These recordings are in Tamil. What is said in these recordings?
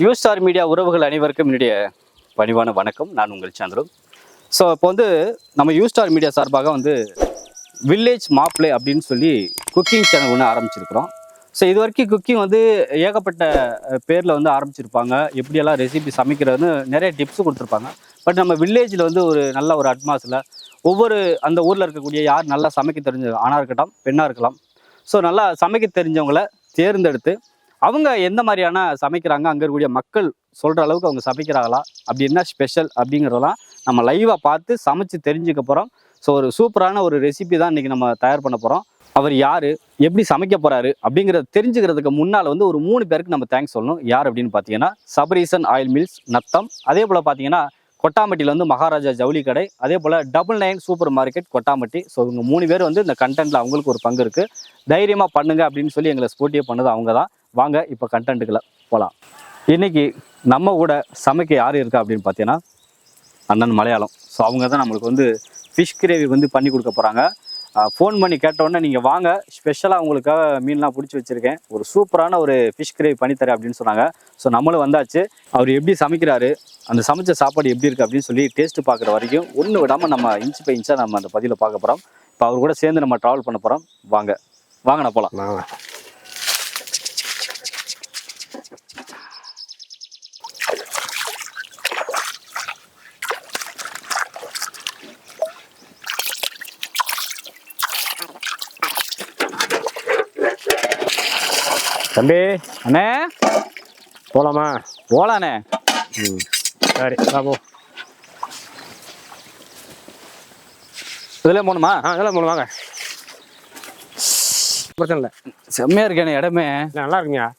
யூ ஸ்டார் மீடியா உறவுகள் அனைவருக்கும் என்னுடைய பணிவான வணக்கம். நான் உங்கள் சந்திரு ஸோ இப்போ வந்து நம்ம யூ ஸ்டார் மீடியா சார்பாக வந்து வில்லேஜ் மாப்ளே அப்படின்னு சொல்லி குக்கிங் சேனல் ஒன்று ஆரம்பிச்சிருக்கிறோம். ஸோ இது வரைக்கும் குக்கிங் வந்து ஏகப்பட்ட பேரில் வந்து ஆரம்பிச்சிருப்பாங்க. எப்படியெல்லாம் ரெசிபி சமைக்கிறதுன்னு நிறைய டிப்ஸ் கொடுத்துருப்பாங்க. பட் நம்ம வில்லேஜில் வந்து ஒரு நல்ல ஒரு அட்மாஸில் ஒவ்வொரு அந்த ஊரில் இருக்கக்கூடிய யார் நல்லா சமைக்க தெரிஞ்ச ஆணாக இருக்கட்டும் பெண்ணாக இருக்கலாம். ஸோ நல்லா சமைக்க தெரிஞ்சவங்களை தேர்ந்தெடுத்து அவங்க எந்த மாதிரியான சமைக்கிறாங்க அங்கே இருக்கக்கூடிய மக்கள் சொல்கிற அளவுக்கு அவங்க சமைக்கிறாங்களா? அப்படி என்ன ஸ்பெஷல் அப்படிங்கிறதெல்லாம் நம்ம லைவாக பார்த்து சமைச்சு தெரிஞ்சுக்க போகிறோம் ஸோ ஒரு சூப்பரான ஒரு ரெசிபி தான் இன்றைக்கி நம்ம தயார் பண்ண போகிறோம் அவர் யார்? எப்படி சமைக்க போகிறாரு அப்படிங்கிறத தெரிஞ்சுக்கிறதுக்கு முன்னால் வந்து ஒரு மூணு பேருக்கு நம்ம தேங்க்ஸ் சொல்லணும். யார் அப்படின்னு பார்த்தீங்கன்னா சபரீசன் ஆயில் மில்ஸ் நத்தம். அதே போல் பார்த்தீங்கன்னா கொட்டாம்பட்டியில் வந்து மகாராஜா ஜவுளி கடை. அதே போல் double nine super market Kottampatti. So இவங்க மூணு பேர் வந்து இந்த கண்டென்ட்டில் அவங்களுக்கு ஒரு பங்கு இருக்குது தைரியமாக பண்ணுங்க அப்படின்னு சொல்லி எங்களை ஸ்போர்ட்டியே பண்ணது அவங்க தான் வாங்க இப்போ கண்டென்ட்டுக்குள்ள போகலாம் இன்றைக்கி நம்ம கூட சமைக்க யார் இருக்கா அப்படின்னு பார்த்தீங்கன்னா அண்ணன் மலையாளம். ஸோ அவங்க தான் நம்மளுக்கு வந்து ஃபிஷ் கிரேவி வந்து பண்ணி கொடுக்க போகிறாங்க ஃபோன் பண்ணி கேட்டோன்னே நீங்கள் வாங்க ஸ்பெஷலாக உங்களுக்காக மீன்லாம் பிடிச்சி வச்சுருக்கேன். ஒரு சூப்பரான ஒரு ஃபிஷ் கிரேவி பண்ணித்தரேன் அப்படின்னு சொன்னாங்க. ஸோ நம்மளும் வந்தாச்சு. அவர் எப்படி சமைக்கிறாரு அந்த சமைச்ச சாப்பாடு எப்படி இருக்குது அப்படின்னு சொல்லி டேஸ்ட்டு பார்க்குற வரைக்கும் ஒன்று விடாமல் நம்ம இன்ச்சு பை இன்ச்சாக நம்ம அந்த பதிவில் பார்க்க போகிறோம் இப்போ அவர் கூட சேர்ந்து நம்ம ட்ராவல் பண்ண போகிறோம் வாங்க. வாங்கண்ணா போகலாம் தம்பி. அண்ணே. போலாமா? போலாண்ணே. ம். சரி போ. இதில் போகணுமா? ஆ அதெல்லாம் போகணும் வாங்க. பிரச்சனை இல்லை. செம்மையாக இருக்கேண்ணே இடமே. நல்லா இருக்குங்க.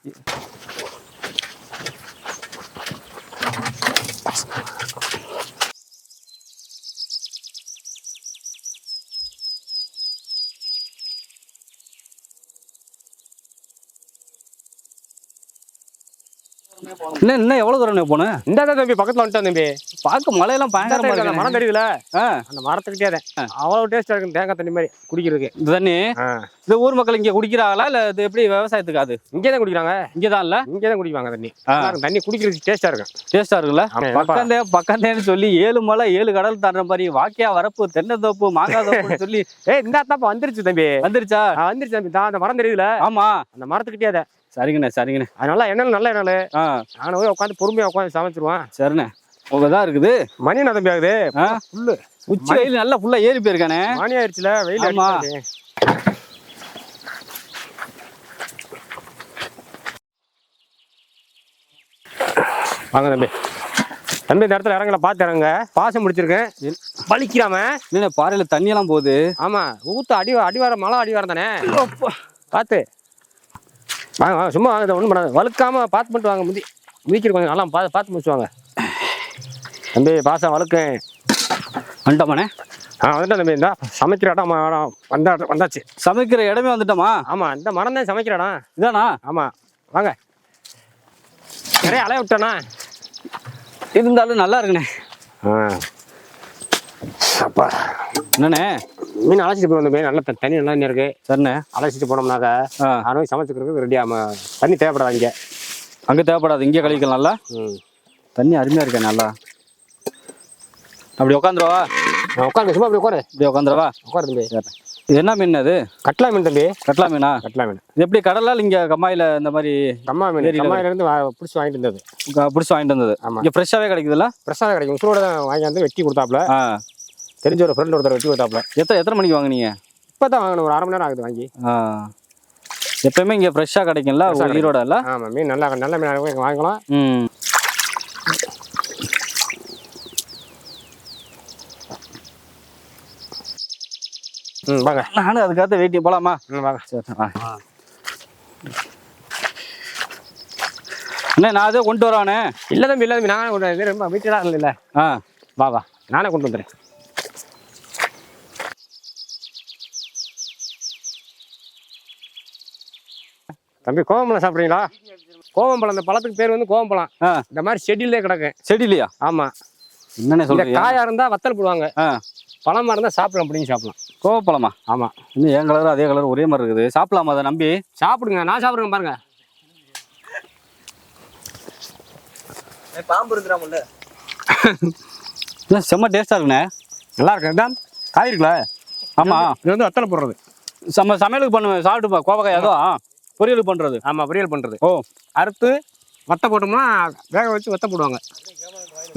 இன்னும் இன்னும் எவ்வளோ தூரம் போனேன் இந்த தம்பி பக்கத்தில் வந்துட்டேன் தம்பி. பார்க்க பயங்கரமாக அந்த இருக்கு மரம் தெரியுதுல? அந்த மரத்துக்கிட்டே தான் அவ்வளோ டேஸ்ட்டாக இருக்கும் தேங்காய் தண்ணி மாதிரி குடிக்கிறதுக்கு. இந்த தண்ணி? இந்த ஊர் மக்கள் இங்கே குடிக்கிறாங்களா? இல்லை இது எப்படி விவசாயத்துக்கு அது? இங்கே தான் குடிக்கிறாங்க. இங்கே தான் இல்லை? இங்கே தான் குடிப்பாங்க தண்ணி. தண்ணி குடிக்கிறதுக்கு டேஸ்ட்டாக இருக்கும். டேஸ்டா இருக்குல்ல பக்கந்தே பக்கந்தேன்னு சொல்லி ஏழு மலை ஏழு கடல் தாண்டுற மாதிரி வாக்கியா வரப்பு தென்னந்தோப்பு மாங்காய் தோப்புன்னு சொல்லி ஏய் இந்த தாப்பா வந்துருச்சு தம்பி. வந்துருச்சா? வந்துருச்சு தம்பி. தான் அந்த மரம் தெரியுதுல? ஆமா. அந்த மரத்துக்கிட்டே சரிங்கண்ணே சரிங்கண்ணே. அது நல்லா எண்ணெய் நல்ல எண்ணெய். ஆ. நானும் போய் உட்காந்து பொறுமையாக உட்காந்து சமைச்சிருவேன். சரிண்ணே. தான் இருக்குது? மணி என்ன தம்பி ஆகுது? ஃபுல்லு உச்சி வெயில் நல்லா ஃபுல்லா ஏறி போயிருக்கானே. மணி ஆயிடுச்சுல வெயில் ஆமா. வாங்க தம்பி. தம்பி இந்த இடத்துல இறங்கல பார்த்து இறங்க பாசம் முடிச்சிருக்கேன். வலிக்கிறாம என்ன பாறையில தண்ணியெல்லாம் போகுது. ஆமா ஊத்து அடி அடிவார மழை அடிவாரம் தானே? பார்த்து வாங்க வாங்க சும்மா வாங்க ஒன்றும் பண்ணாது. வழுக்காம பார்த்து பண்ணிட்டு வாங்க மிதிக்கிற கொஞ்சம் நல்லா பார்த்து பார்த்து முடிச்சு வாங்க. தம்பி பாசம் வழுக்கேன் வந்துட்டோமாண்ணே? ஆ வந்துட்டேன் தம்பி இந்தா சமைக்கிற இடம் வந்தா வந்தாச்சு. சமைக்கிற இடமே வந்துட்டோமா? ஆமா இந்த மரம் தான் சமைக்கிற இடம். இதானா? ஆமா வாங்க. நிறைய அலைய விட்டேனா இருந்தாலும் நல்லா இருக்குண்ணே. அப்பா. என்னண்ணே? மீன் அழைச்சிட்டு போய் வந்த நல்ல தண்ணி நல்லா இருக்கு. சரிண்ணே. அழைச்சிட்டு போனோம்னாக்க ஆ. யாரும் சமைச்சுக்கிறதுக்கு ரெடி ஆமா தண்ணி தேவைப்படாது இங்கே அங்க தேவைப்படாது இங்கே கழிக்கலாம்ல ம். தண்ணி அருமையா இருக்கே நல்லா. அப்படி உட்காந்துருவா உட்காருங்க சும்மா அப்படி உட்காரு இப்படி உட்காந்துருவா உட்காரு தம்பி. இது என்ன மீன் அது? கட்லா மீன் தம்பி. கட்லா மீனா? கட்லா மீன். இது எப்படி கடலா இங்க கம்மாயில இந்த மாதிரி கம்மா மீன். ஏரியில கம்மாயில இருந்து வா- பிடிச்சி வாங்கிட்டு இருந்தது பிடிச்சு வாங்கிட்டு வந்தது. ஆமா. இங்க ஃப்ரெஷ்ஷாவே கிடைக்குதுல்ல ஃப்ரெஷ்ஷாக கிடைக்கும். உசுரோட தான் வாங்கி வந்து வெட்டி கொடுத்தாப்புல. தெரிஞ்ச ஒரு ஃப்ரெண்ட் ஒருத்தர் வெட்டி கொடுத்தாப்புல. எத்தனை எத்தனை மணிக்கு வாங்குனீங்க? இப்போ தான் வாங்கணும் ஒரு அரை மணி நேரம் ஆகுது வாங்கி. எப்பயுமே இங்க ஃப்ரெஷ்ஷாக கிடைக்கும்ல? ஈரோட இல்ல ஆமாம் மீன் நல்லா நல்ல மீன் வாங்கலாம் ம் வாங்க. நானும் அதுக்காக வெயிட்டிங் போலாமா? ம் வாங்க. சரி ஆ. அண்ணே நான் அதே கொண்டு வரானே. இல்லை தம்பி இல்லை தம்பி நானே கொண்டு வந்து ரொம்ப வீட்டில் இல்லை ஆ வா வா. நானே கொண்டு வந்துடுறேன். தம்பி கோவம்பழம் சாப்பிட்றீங்களா? கோவம்பழம் இந்த பழத்துக்கு பேர் வந்து கோவம்பழம். ஆ. இந்த மாதிரி செடியிலே கிடக்கு. செடிலையா ஆமா. என்னண்ணே இந்த சொல்றீங்க? காயா இருந்தா வத்தல் போடுவாங்க. ஆ. பழமா இருந்தா சாப்பிடலாம் அப்படின்னு சாப்பிடலாம். கோவப்பழமா ஆமா. இன்னும் என் கலர் அதே கலர் ஒரே மாதிரி இருக்குது. சாப்பிடலாமா அதை நம்பி? சாப்பிடுங்க நான் சாப்பிடுங்க பாருங்க. பாம்பு இல்லை செம்ம டேஸ்ட்டாக இருக்குண்ணே. நல்லா இருக்கு. இதான் காய் இருக்குல்ல? ஆமாம் இது வந்து வத்தலை போடுறது. நம்ம சமையலுக்கு பண்ணுவேன் சாப்பிட்டுப்பா கோவக்காய் அதுவும் பொரியல் பண்ணுறது ஆமாம் பொரியல் பண்ணுறது ஓ. அறுத்து வத்தை போட்டோம்னா வேக வச்சு வத்தை போடுவாங்க.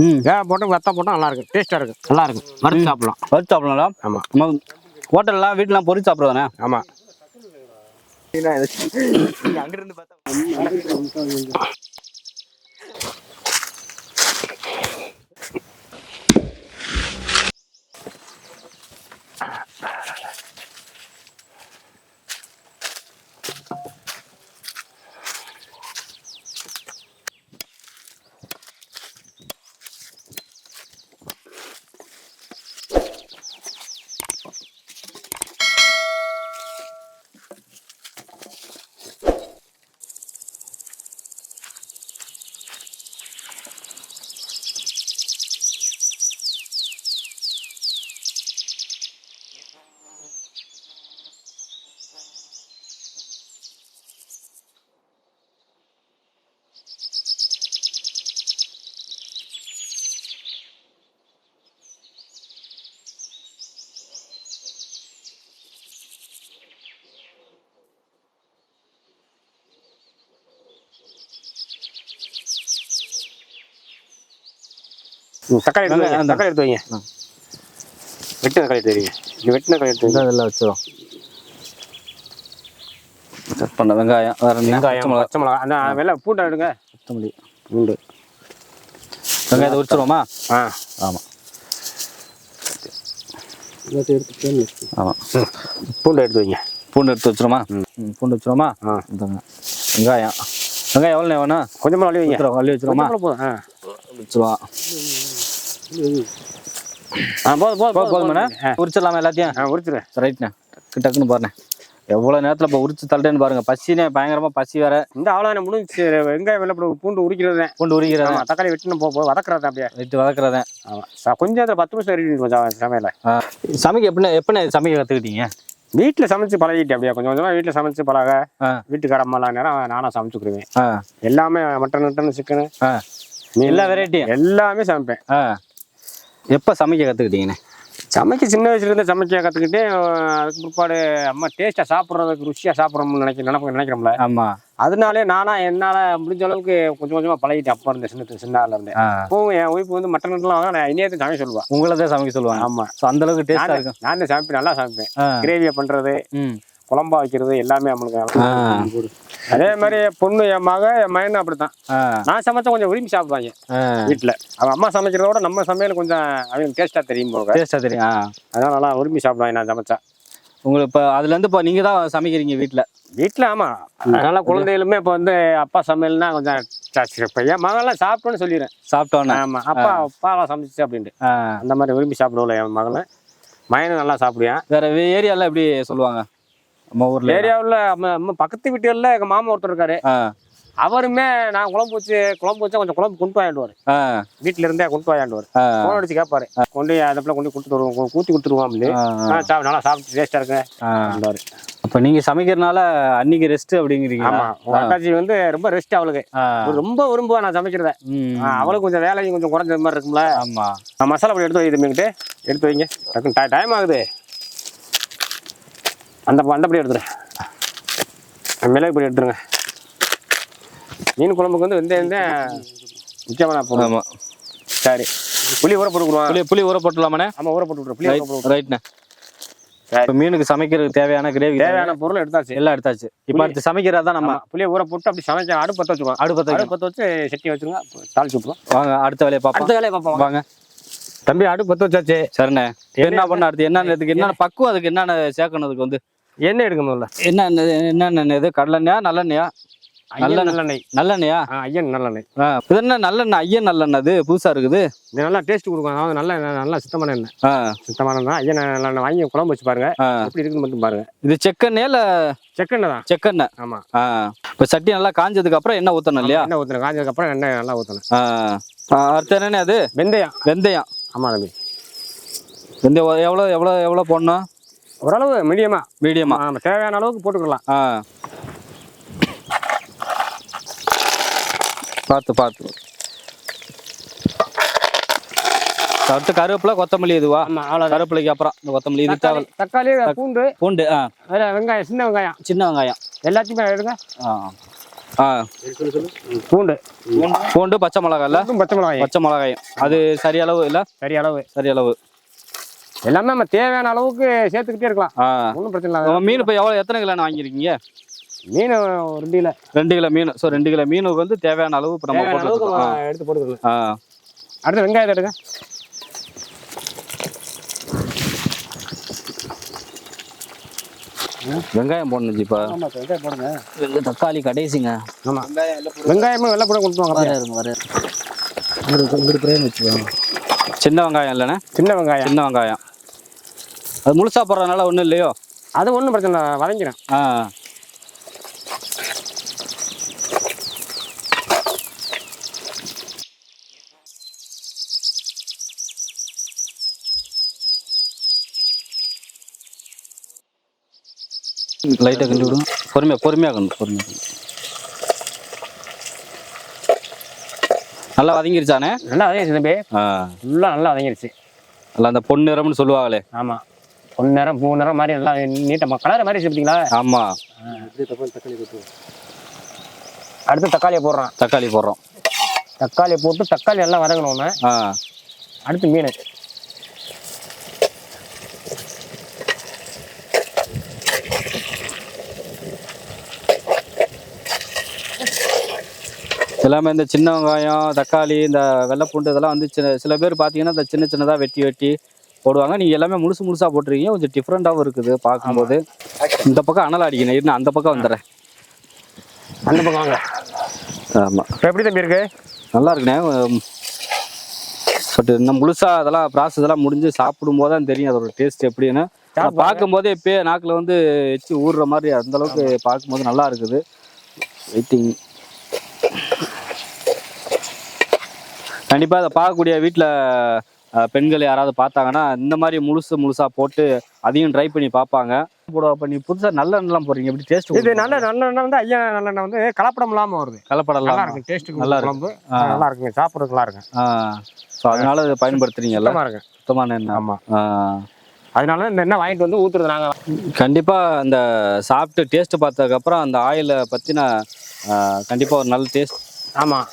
ம். வேக போட்டு வத்தை போட்டால் நல்லா இருக்கும் டேஸ்ட்டாக இருக்கும் நல்லா இருக்கும் வறுத்து சாப்பிடலாம். வறுத்து சாப்பிடலாம் ஆமாம் ஹோட்டல்லாம் வீட்டிலாம் பொரிச்சு சாப்பிட்றதானே ஆமாம் அங்கிருந்து பார்த்தா தக்காளி எடுத்து வைங்க தக்காளி எடுத்து வைங்க வெட்டின தக்காளி எடுத்து வைங்க இங்கே வெட்டின தக்காளி எடுத்து வைங்க இதெல்லாம் வச்சிடும் கட் பண்ண வெங்காயம் வேற வெங்காயம் மிளகா. பச்சை மிளகா. அந்த வெள்ளை பூண்டை எடுங்க. கொத்தமல்லி பூண்டு. வெங்காயத்தை உரிச்சிருவோமா? ஆ. ஆமாம் ஆமாம் பூண்டை எடுத்து வைங்க. பூண்டு எடுத்து வச்சிருமா பூண்டு வச்சிருவோமா? ஆ. வெங்காயம். வெங்காயம் எவ்வளோ வேணும்? கொஞ்சமாக அள்ளி வைங்க. அள்ளி ஆ. வச்சிருவோம். ஆ போதும் போதும். போதும் உரிச்சிடலாமா எல்லாத்தையும்? ஆ உரிச்சிடுறேன் ரைட்ண்ணே டக்கு டக்குன்னு பாருண்ணே. எவ்வளோ நேரத்தில் இப்போ உரிச்சு தள்ளுறேன்னு பாருங்க. பசினே பயங்கரமாக பசி வேற. இந்த அவ்வளோ முடிஞ்சு வெங்காயம் வெள்ளை பூண்டு உரிக்கிறது. பூண்டு உரிக்கிறதேன் ஆமாம் தக்காளி வெட்டின போ வதக்குறது அப்படியே. ரைட்டு வதக்குறதேன் ஆமாம் கொஞ்சம் அதில் பத்து நிமிஷம் ரெடி கொஞ்சம் சமையல. சமைக்க எப்படிண்ணே எப்படிண்ணே சமைக்க கற்றுக்கிட்டீங்க வீட்டில் சமைச்சு பழகிட்டேன் அப்படியே. கொஞ்சம் கொஞ்சமாக வீட்டில் சமைச்சு பழக. ஆ. வீட்டுக்கு அம்மாலாம் நேரம் நானாக சமைச்சுக்கிடுவேன் ஆ. எல்லாமே மட்டன் மட்டன் சிக்கனு. எல்லா வெரைட்டியும் எல்லாமே சமைப்பேன். எப்போ சமைக்க கற்றுக்கிட்டீங்கண்ணே சமைக்க சின்ன வயசுல இருந்து சமைக்க கற்றுக்கிட்டு அதுக்கு பிற்பாடு அம்மா டேஸ்ட்டாக சாப்பிட்றதுக்கு ருசியாக சாப்பிட்றோம்னு நினைக்க நினைப்ப நினைக்கிறோம்ல. ஆமாம் அதனாலே நானா என்னால் முடிஞ்ச அளவுக்கு கொஞ்சம் கொஞ்சமாக பழகிட்டேன் அப்போ இருந்த சின்ன சின்ன ஆள்ல இருந்தேன் இப்போவும் என் ஒய்ஃப் வந்து மட்டன்லாம் வாங்க நான் இனியத்தை சமைக்க சொல்லுவேன் உங்களை தான் சமைக்க சொல்லுவாங்க. ஆமாம் ஸோ அந்த அளவுக்கு டேஸ்ட்டாக இருக்கும். நான் தான் சமைப்பேன் நல்லா சமைப்பேன். கிரேவியை பண்ணுறது குழம்பா வைக்கிறது எல்லாமே நம்மளுக்கு அதே மாதிரி என் பொண்ணு என் மக என் மகனும் அப்படித்தான். நான் சமைச்சா கொஞ்சம் விரும்பி சாப்பிடுவாங்க. வீட்டில் அவங்க அம்மா சமைக்கிறத விட நம்ம சமையல் கொஞ்சம் அவங்களுக்கு டேஸ்ட்டாக தெரியும் போக டேஸ்ட்டாக தெரியும் அதனால நல்லா விரும்பி சாப்பிடுவாங்க நான் சமைச்சா. உங்களுக்கு இப்போ அதுலேருந்து இப்போ நீங்கள் தான் சமைக்கிறீங்க வீட்டில் வீட்டில் ஆமாம் அதனால குழந்தைகளுமே இப்போ வந்து அப்பா சமையல்னா கொஞ்சம் இப்போ என் மகன்லாம் சாப்பிட்டோன்னு சொல்லிடுறேன். சாப்பிட்டோன்னே? ஆமாம் அப்பா அப்பாவா சமைச்சு அப்படின்ட்டு. அந்த மாதிரி விரும்பி சாப்பிடுவோம்ல என் மகன் மகனும் நல்லா சாப்பிடுவேன். வேற ஏரியாவில் எப்படி சொல்லுவாங்க? நம்ம ஊரில் ஏரியாவில் பக்கத்து வீட்டுகளில் எங்கள் மாமா ஒருத்தர் இருக்காரு. அவருமே நான் குழம்பு வச்சு குழம்பு வச்சா கொஞ்சம் குழம்பு கொண்டு வாங்கிடுவார் வீட்டில இருந்தே கொண்டு வாங்கிடுவார் ஆ. ஃபோன் அடிச்சு கேட்பாரு கொண்டு அந்த பிள்ளை கொண்டு கொடுத்து வருவோம் ஊற்றி கொடுத்துருவோம் அப்படி ஆ, ஆ, சாப்பிட்டு நல்லா சாப்பிட்டு டேஸ்ட்டாக இருக்கு ஆ. அப்படின்றாரு அப்போ நீங்கள் சமைக்கிறனால அன்னைக்கு ரெஸ்ட் அப்படிங்கிறீங்க ஆமா. அக்காச்சி வந்து ரொம்ப ரெஸ்ட் அவளுக்கு. ரொம்ப விரும்புவா நான் சமைக்கிறத. அவளுக்கு கொஞ்சம் வேலையும் கொஞ்சம் குறைஞ்ச மாதிரி இருக்கும்ல. ஆமாம் நான் மசாலா பொடி எடுத்து வைக்கிட்டு எடுத்து வைங்க. டக்குன்னு டைம் ஆகுது. அந்த அந்த பொடி எடுத்துரு. மிளகு பொடி எடுத்துருங்க. மீன் குழம்புக்கு வந்து வெந்தயம் தான் முக்கியமான பொருள். ஆமாம் சரி. புளி ஊற போட்டுக்குருவான் புளி புளி ஊற போட்டுலாமாண்ணே ஆமா ஊற போட்டு விட்ரு புளி ஊற போட்டு ரைட்ண்ணே. இப்போ மீனுக்கு சமைக்கிறதுக்கு தேவையான கிரேவி தேவையான பொருள் எடுத்தாச்சு. எல்லாம் எடுத்தாச்சு. இப்போ அடுத்து சமைக்கிறது நம்ம? புளியை ஊற போட்டு அப்படி சமைக்க அடுப்பு பற்ற வச்சுருவோம் அடுப்பத்தை அடுப்பு பற்ற வச்சு சட்டி வச்சுருங்க. தாளிச்சு விட்ருவோம் வாங்க அடுத்த வேலையை பார்ப்போம். அடுத்த வேலையை பார்ப்போம். வாங்க. தம்பி அடுப்பு பற்ற வச்சாச்சு. சரிண்ணே. என்ன பண்ண அடுத்து என்னென்ன இதுக்கு என்னென்ன பக்குவம் அதுக்கு என்னென்ன சேர்க்கணும் அதுக்கு வந்து? எண்ணெய் எடுக்க முதல்ல என்ன என்னென்ன இது? கடலெண்ணெயா நல்லெண்ணெயா? நல்ல நல்லெண்ணெய். நல்லெண்ணெயா? ஐயன் நல்லெண்ணெய். இது என்ன நல்லெண்ணெய்? ஐயன் நல்லெண்ணெய் அது? புதுசா இருக்குது? இது நல்லா டேஸ்ட் கொடுக்கும். அதாவது நல்ல நல்லா சுத்தமான எண்ணெய். சுத்தமான எண்ணெய் ஐயன் நல்லெண்ணெய் வாங்கி குழம்பு வச்சு பாருங்க. எப்படி இருக்குன்னு மட்டும் பாருங்க. இது செக்கெண்ணெயா இல்ல? செக்கெண்ணெய் தான். செக்கெண்ணெய் ஆமா. ஆ. இப்போ சட்டி நல்லா காஞ்சதுக்கு அப்புறம் எண்ணெய் ஊற்றணும் இல்லையா? எண்ணெய் ஊற்றணும் காஞ்சதுக்கு அப்புறம் எண்ணெய் நல்லா ஊற்றணும் அடுத்து என்னண்ணே அது? வெந்தயம். வெந்தயம். ஆமா தம்பி. வெந்தயம் எவ்வளோ எவ்வளோ எவ்வளோ போடணும்? ஓரளவு மீடியமா? மீடியமா. ஆமா தேவையான அளவுக்கு போட்டுக்கலாம் பார்த்து பார்த்து. அடுத்து கருவேப்பிலை கொத்தமல்லி இதுவா? ஆமா அவ்வளோதான் கருவேப்பிலைக்கு அப்புறம் இந்த கொத்தமல்லி இது தேவை தக்காளி பூண்டு பூண்டு ஆ. வெங்காயம் சின்ன வெங்காயம். சின்ன வெங்காயம். எல்லாத்தையுமே எடுங்க. ஆ. ஆ. பூண்டு. பூண்டு பச்சை மிளகாய் பூண்டும் பச்சை மிளகாயம். பச்சை மிளகாயம். அது சரி அளவு இல்லை? சரி அளவு சரி அளவு எல்லாமே நம்ம தேவையான அளவுக்கு சேர்த்துக்கிட்டே இருக்கலாம். ஆ. ஒன்றும் பிரச்சனை இல்லை மீன் இப்போ எவ்வளோ எத்தனை கிலோ வாங்கியிருக்கீங்க? மீன் ரெண்டு கிலோ. ரெண்டு கிலோ மீன். ஸோ ரெண்டு கிலோ மீனுக்கு வந்து தேவையான அளவு இப்போ நம்ம நம்ம எடுத்து போட்டுக்கணும் ஆ. அடுத்து வெங்காயத்தை எடுங்க. வெங்காயம் போடணும் இப்போ. வெங்காயம் போடுங்க. தக்காளி கடைசிங்க. ஆமாம் வெங்காயமும் வெள்ளை போட கொண்டு வாங்க இருங்க வர இங்கிட்டு பிரேம் வச்சுக்கோங்க சின்ன வெங்காயம் இல்லைண்ணே? சின்ன வெங்காயம். சின்ன வெங்காயம். அது முழுசா போடுறதுனால ஒன்றும் இல்லையோ? அது ஒன்றும் பிரச்சனை இல்லை வதங்கிறேன் ஆ. லைட்டாக கண்டு விடுங்க பொறுமையாக பொறுமையாக கண்டு பொறுமையாக நல்லா வதங்கிருச்சானே நல்லா வதங்கிடுச்சு தம்பி. ஆ. ஃபுல்லாக நல்லா வதங்கிடுச்சு நல்லா அந்த பொன்னிறம்னு சொல்லுவாங்களே. ஆமாம் பொன் நேரம் பூ நேரம் மாதிரி நல்லா நீட்டமாக கலர் மாதிரி பார்த்தீங்களா ஆமாம் அடுத்து தக்காளியை போடுறான். தக்காளி போடுறோம். தக்காளியை போட்டு தக்காளி நல்லா வதங்கணும்னு ஆ. அடுத்து மீன். எல்லாமே இந்த சின்ன வெங்காயம் தக்காளி இந்த வெள்ளைப்பூண்டு இதெல்லாம் வந்து சின்ன சில பேர் பார்த்தீங்கன்னா இந்த சின்ன சின்னதாக வெட்டி வெட்டி போடுவாங்க. நீங்கள் எல்லாமே முழுசு முழுசாக போட்டிருக்கீங்க. கொஞ்சம் டிஃப்ரெண்ட்டாகவும் இருக்குது பார்க்கும்போது. இந்த பக்கம் அனல் அடிக்கணும். இருந்து அந்த பக்கம் வந்துடுறேன். அந்த பக்கம் வாங்க. ஆமாம் இப்போ எப்படி தம்பி இருக்கு? நல்லா இருக்குண்ணே. பட் இன்னும் முழுசாக அதெல்லாம் ப்ராசஸ் எல்லாம் முடிஞ்சு சாப்பிடும்போது தான் தெரியும் அதோட டேஸ்ட் எப்படின்னு. பார்க்கும்போதே இப்பயே நாக்கில் வந்து எச்சி ஊறுற மாதிரி அந்த அளவுக்கு பார்க்கும்போது நல்லா இருக்குது. வெயிட்டிங் கண்டிப்பாக அதை பார்க்கக்கூடிய வீட்டில் பெண்கள் யாராவது பார்த்தாங்கன்னா இந்த மாதிரி முழுசு முழுசாக போட்டு அதையும் ட்ரை பண்ணி பார்ப்பாங்க. போட பண்ணி புதுசாக நல்ல எண்ணெய்லாம் போடுறீங்க. எப்படி டேஸ்ட் இது நல்ல நல்லெண்ணெய் வந்து ஐயா நல்லெண்ணெய் வந்து கலப்படம் இல்லாமல் வருது நல்லா கலப்படலாம் இருக்கு டேஸ்ட்டுக்கு நல்லா நல்லா இருக்கு. குழம்பு நல்லா இருக்குங்க சாப்பிட்றதுக்கு நல்லா இருக்கு ஸோ அதனால இதை பயன்படுத்துறீங்கல்ல இருக்கு சுத்தமான எண்ணெய். ஆமாம். அதனால இந்த எண்ணெய் வாங்கிட்டு வந்து ஊற்றுறது நாங்கள் கண்டிப்பா அந்த சாப்பிட்டு டேஸ்ட் பார்த்ததுக்கப்புறம் அந்த ஆயிலை பத்தின ஆஹ், கண்டிப்பா ஒரு நல்ல டேஸ்ட் ஆமாம்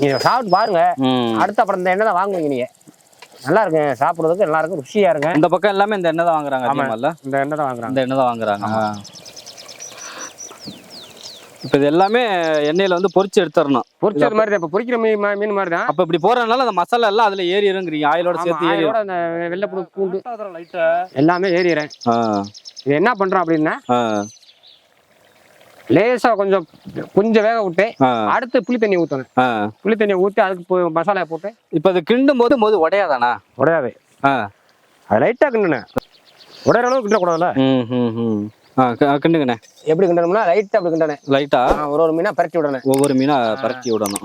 நீங்கள் சாப்பிட்டு பாருங்க. அடுத்து அப்புறம் இந்த எண்ணெய் தான் வாங்குவீங்க நீங்கள் நல்லா இருக்குங்க சாப்பிட்றதுக்கு நல்லா இருக்கும் ருசியாக இருங்க இந்த பக்கம் எல்லாமே இந்த எண்ணெய் தான் வாங்குறாங்க இந்த எண்ணெய் தான் வாங்குறாங்க. இந்த எண்ணெய் தான் வாங்குறாங்க. இப்போ இது எல்லாமே எண்ணெயில வந்து பொரிச்சு எடுத்துடணும். பொரிச்சது மாதிரி தான் இப்போ பொரிக்கிற மீன் மீன் மாதிரி தான் அப்ப இப்படி போறதுனால அந்த மசாலா எல்லாம் அதுல ஏறி இறங்குறீங்க. ஆயிலோட சேர்த்து ஏறி ஆயோட அந்த வெள்ளைப்பூடு பூண்டு எல்லாமே ஏறிடுறேன் இது என்ன பண்ணுறோம் அப்படின்னா லேசாக கொஞ்சம் கொஞ்சம் வேக விட்டு அடுத்து புளி தண்ணி ஊற்றணும் புளி தண்ணியை ஊற்றி அதுக்கு மசாலா போட்டு. இப்போ இது கிண்டும் போது போது உடையாதானா? உடையாது. அது லைட்டாக கிண்டுனேன் உடையிற அளவுக்கு கிண்டக்கூடாதுல்ல? ம் ம் ம். ஆ க- கிண்டுங்கண்ணே. எப்படி கிண்டணும்னா லைட்டாக அப்படி கிண்டனேன் லைட்டா ஒரு ஒரு மீனாக பரட்டி விடணும். ஒவ்வொரு மீனா பரட்டி விடணும்.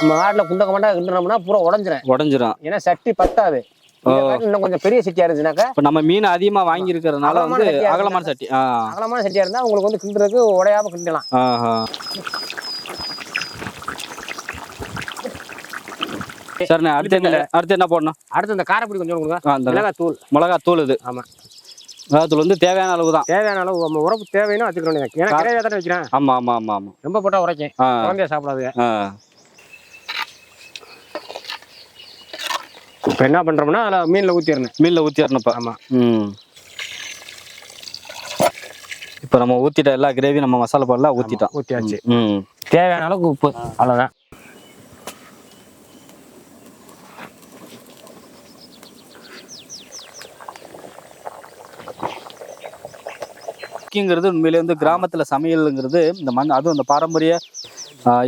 நம்ம வாட்டில் குண்டக்க மாட்டா கிண்டனோம்னா பூரா உடஞ்சிரும். உடஞ்சிரும். ஏன்னா சட்டி பத்தாது. இன்னும் கொஞ்சம் பெரிய சட்டியாக இருந்துச்சுனாக்கா இப்போ நம்ம மீன் அதிகமாக வாங்கி இருக்கிறதுனால வந்து சட்டியா அகலமான சட்டி அகலமான சட்டியாக இருந்தால் உங்களுக்கு வந்து கிண்டுறதுக்கு உடையாம கிண்டலாம். சரிண்ணே அடுத்து என்ன அடுத்து என்ன போடணும்? அடுத்து இந்த காரப்பொடி கொஞ்சம் கொடுங்க. மிளகாய் தூள் மிளகாய் தூள் இது. ஆமாம் மிளகாய் தூள் வந்து தேவையான அளவு தான் தேவையான அளவு நம்ம உரப்பு தேவைன்னு வச்சுக்க வேண்டியது ஏன்னா கிரேவியாக தானே வைக்கிறேன். ஆமாம் ஆமாம் ஆமாம் ஆமாம் ரொம்ப போட்டால் உரைக்கும். குழந்தைய சாப்பிடாது இப்போ என்ன பண்ணுறோம்னா அதில் மீனில் ஊற்றிடணும் மீனில் ஊற்றிடணும் இப்போ ஆமாம் ம். இப்போ நம்ம ஊற்றிட்ட எல்லா கிரேவி நம்ம மசாலா பொருளாக ஊற்றிட்டோம் ஊற்றியாச்சு ம் தேவையான அளவுக்கு உப்பு அவ்வளோதான் குக்கிங்கிறது உண்மையிலே வந்து கிராமத்தில் சமையலுங்கிறது இந்த மண் அதுவும் இந்த பாரம்பரிய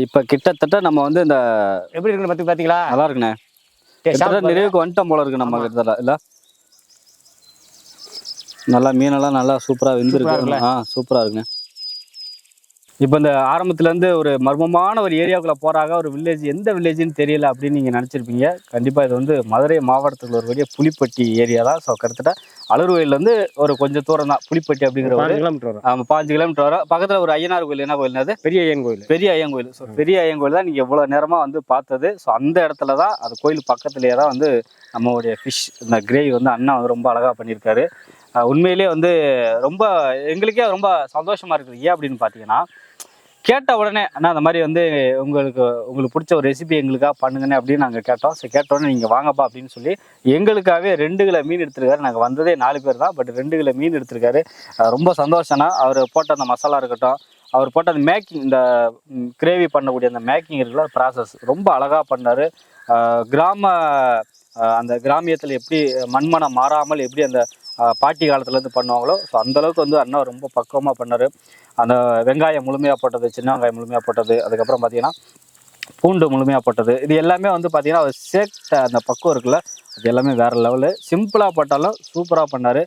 இப்போ கிட்டத்தட்ட நம்ம வந்து இந்த எப்படி இருக்குன்னு பற்றி பார்த்தீங்களா நல்லா இருக்குண்ணே. நிறைவுக்கு வந்துட்டோம் போல இருக்கு நம்ம கிட்டத்தட்ட. இல்ல? நல்லா மீனெல்லாம் நல்லா சூப்பரா வெந்திருக்கு? ஆ சூப்பரா இருக்குங்க. இப்போ இந்த ஆரம்பத்துல இருந்து ஒரு மர்மமான ஒரு ஏரியாவுக்குள்ள போறாங்க. ஒரு வில்லேஜ் எந்த வில்லேஜ்னு தெரியல அப்படின்னு நீங்க நினைச்சிருப்பீங்க. கண்டிப்பா இது வந்து மதுரை மாவட்டத்துக்குள்ள ஒரு பெரிய புலிப்பட்டி ஏரியா தான். ஸோ கிட்டத்தட்ட அலர்வயல்ல இருந்து ஒரு கொஞ்சம் தூரம் தான். புலிப்பட்டி அப்படிங்கிற ஒரு கிலோமீட்டர் வரும். ஆமா, பாஞ்சு கிலோமீட்டர் வரும். பக்கத்துல ஒரு ஐயனார் கோயில். என்ன கோயில் அது? பெரிய ஐயன் கோயில். பெரிய ஐயங்கோயில் ஸோ பெரிய ஐயங்கோயில் தான் நீங்கள் இவ்வளோ நேரமாக வந்து பார்த்தது. ஸோ அந்த இடத்துல தான் அது கோயில் பக்கத்துலேயே தான் வந்து நம்மளுடைய ஃபிஷ் இந்த கிரேவி வந்து அண்ணா வந்து ரொம்ப அழகாக பண்ணியிருக்காரு. அஹ் உண்மையிலேயே வந்து ரொம்ப எங்களுக்கே ரொம்ப சந்தோஷமாக இருக்குது. ஏன் அப்படின்னு பார்த்தீங்கன்னா கேட்ட உடனே அண்ணா அந்த மாதிரி வந்து உங்களுக்கு உங்களுக்கு பிடிச்ச ஒரு ரெசிபி எங்களுக்காக பண்ணுங்கன்னு அப்படின்னு நாங்கள் கேட்டோம். ஸோ கேட்ட உடனே நீங்கள் வாங்கப்பா அப்படின்னு சொல்லி எங்களுக்காகவே ரெண்டு கிலோ மீன் எடுத்திருக்காரு. நாங்கள் வந்ததே நாலு பேர் தான் பட் ரெண்டு கிலோ மீன் எடுத்திருக்காரு. ரொம்ப சந்தோஷம்னா அவர் போட்ட அந்த மசாலா இருக்கட்டும் அவர் போட்ட அந்த மேக்கிங் இந்த கிரேவி பண்ணக்கூடிய அந்த மேக்கிங் இருக்குல்ல ப்ராசஸ் ரொம்ப அழகாக பண்ணார். கிராம அந்த கிராமியத்தில் எப்படி மண்மனம் மாறாமல் எப்படி அந்த பாட்டி காலத்துலேருந்து பண்ணுவாங்களோ ஸோ அந்தளவுக்கு வந்து அண்ணா ரொம்ப பக்குவமாக பண்ணார். அந்த வெங்காயம் முழுமையாக போட்டது சின்ன வெங்காயம் முழுமையாக போட்டது அதுக்கப்புறம் பார்த்தீங்கன்னா பூண்டு முழுமையாக போட்டது. இது எல்லாமே வந்து பார்த்தீங்கன்னா அவர் சேர்த்த அந்த பக்குவம் இருக்குல்ல அது எல்லாமே வேற லெவலு சிம்பிளாக போட்டாலும் சூப்பராக பண்ணார்.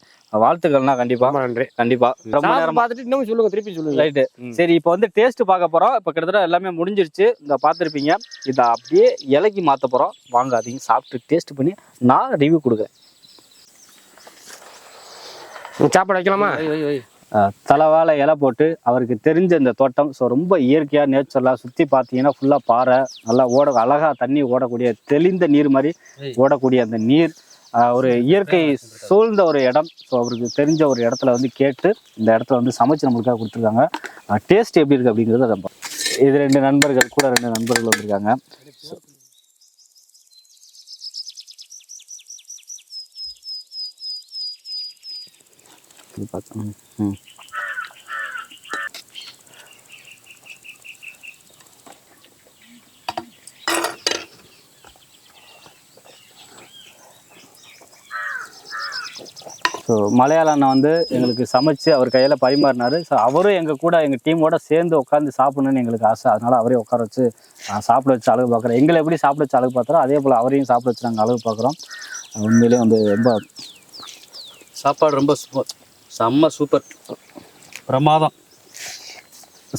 வாழ்த்துக்கள்னா கண்டிப்பாக நன்றி. கண்டிப்பாக ரொம்ப நேரம் பார்த்துட்டு இன்னும் சொல்லுங்க திருப்பி சொல்லுங்க. ரைட்டு. சரி இப்போ வந்து டேஸ்ட் பார்க்க போறோம். இப்போ கிட்டத்தட்ட எல்லாமே முடிஞ்சிருச்சு. இந்த பார்த்துருப்பீங்க. இதை அப்படியே இலைக்கு மாற்ற போறோம். வாங்க சாப்பிட்டு டேஸ்ட் பண்ணி நான் ரிவ்யூ கொடுக்குறேன். சாப்பாடு வைக்கலாமா? தலைவாழை இலை போட்டு அவருக்கு தெரிஞ்ச இந்த தோட்டம். ஸோ ரொம்ப இயற்கையாக நேச்சுரலாக சுற்றி பார்த்தீங்கன்னா ஃபுல்லாக பாறை நல்லா ஓட அழகாக தண்ணி ஓடக்கூடிய தெளிந்த நீர் மாதிரி ஓடக்கூடிய அந்த நீர் ஒரு இயற்கை சூழ்ந்த ஒரு இடம். ஸோ அவருக்கு தெரிஞ்ச ஒரு இடத்துல வந்து கேட்டு இந்த இடத்துல வந்து சமைச்சு நம்மளுக்காக கொடுத்துருக்காங்க. டேஸ்ட் எப்படி இருக்குது அப்படிங்கிறது ரொம்ப இது ரெண்டு நண்பர்கள் கூட ரெண்டு நண்பர்கள் வந்திருக்காங்க. இது பார்த்தோம். ம். ஸோ மலையாள அண்ணன் வந்து எங்களுக்கு சமைச்சு அவர் கையில் பரிமாறினாரு. ஸோ அவரும் எங்கள் கூட எங்கள் டீமோட சேர்ந்து உட்காந்து சாப்பிடணும்னு எங்களுக்கு ஆசை. அதனால அவரே உட்கார வச்சு சாப்பிட வச்சு அழகு பார்க்குறோம் எங்களை எப்படி சாப்பிட வச்சு அழகு பார்க்குறோம் அதே போல் அவரையும் சாப்பிட வச்சு நாங்கள் அழகு பார்க்குறோம். உண்மையிலேயே வந்து ரொம்ப சாப்பாடு ரொம்ப சூப்பர் செம்ம சூப்பர் பிரமாதம்.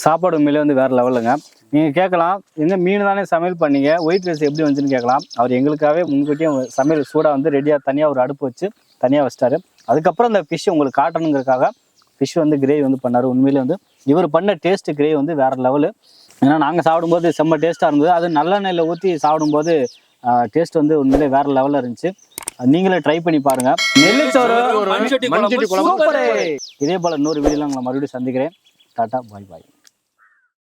சாப்பாடு உண்மையிலே வந்து வேறு லெவலுங்க நீங்கள் கேட்கலாம் எங்க மீன் தானே சமையல் பண்ணீங்க ஒயிட் ரைஸ் எப்படி வந்துச்சுன்னு கேட்கலாம். அவர் எங்களுக்காகவே முன்கூட்டியே சமையல் சூடாக வந்து ரெடியாக தனியாக ஒரு அடுப்பு வச்சு தனியாக வச்சிட்டாரு. அதுக்கப்புறம் அந்த ஃபிஷ் உங்களுக்கு காட்டணுங்கிறதுக்காக ஃபிஷ் வந்து கிரேவி வந்து பண்ணார். உண்மையிலே வந்து இவர் பண்ண டேஸ்ட் கிரேவி வந்து வேறு லெவலு ஏன்னா நாங்கள் சாப்பிடும்போது செம்ம டேஸ்ட்டாக இருந்தது. அது நல்லெண்ணெயில் ஊற்றி சாப்பிடும்போது டேஸ்ட் வந்து உண்மையிலே வேறு லெவலில் இருந்துச்சு. நீங்களே ட்ரை பண்ணி பாருங்க. நெல்லிச்சோறு இதே போல் இன்னொரு வீடியோவில் உங்களை மறுபடியும் சந்திக்கிறேன். Tata bye bye.